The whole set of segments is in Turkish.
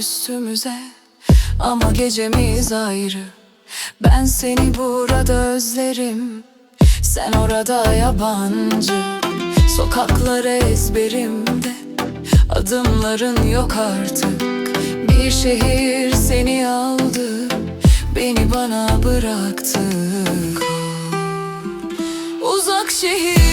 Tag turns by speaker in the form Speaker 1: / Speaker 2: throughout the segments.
Speaker 1: üstümüze Ama gecemiz ayrı. Ben seni burada özlerim Sen orada yabancı. Sokaklar ezberimde Adımların yok artık. Bir şehir seni aldı Beni bana bıraktı. Uzak şehir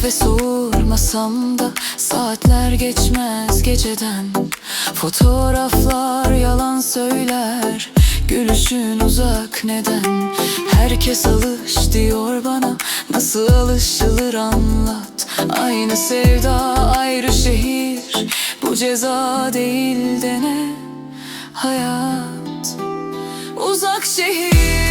Speaker 1: kahve soğurmasam da Saatler geçmez geceden. Fotoğraflar yalan söyler Gülüşün uzak neden? Herkes alış diyor bana Nasıl alışılır anlat. Aynı sevda ayrı şehir Bu ceza değil de ne Hayat Uzak şehir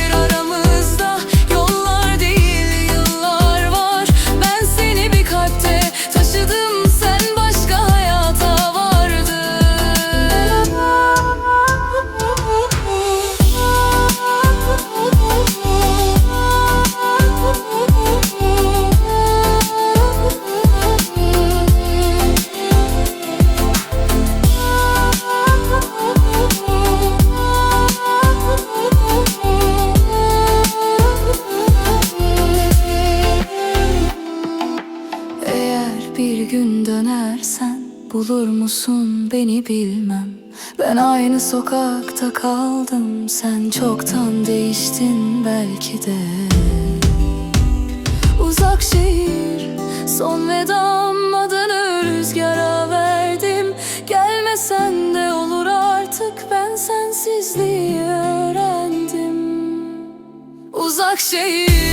Speaker 1: dönersen bulur musun beni bilmem. Ben aynı sokakta kaldım sen çoktan değiştin belki de. Uzak şehir son vedam adını rüzgara verdim. Gelmesen de olur artık ben sensizliği öğrendim. Uzak şehir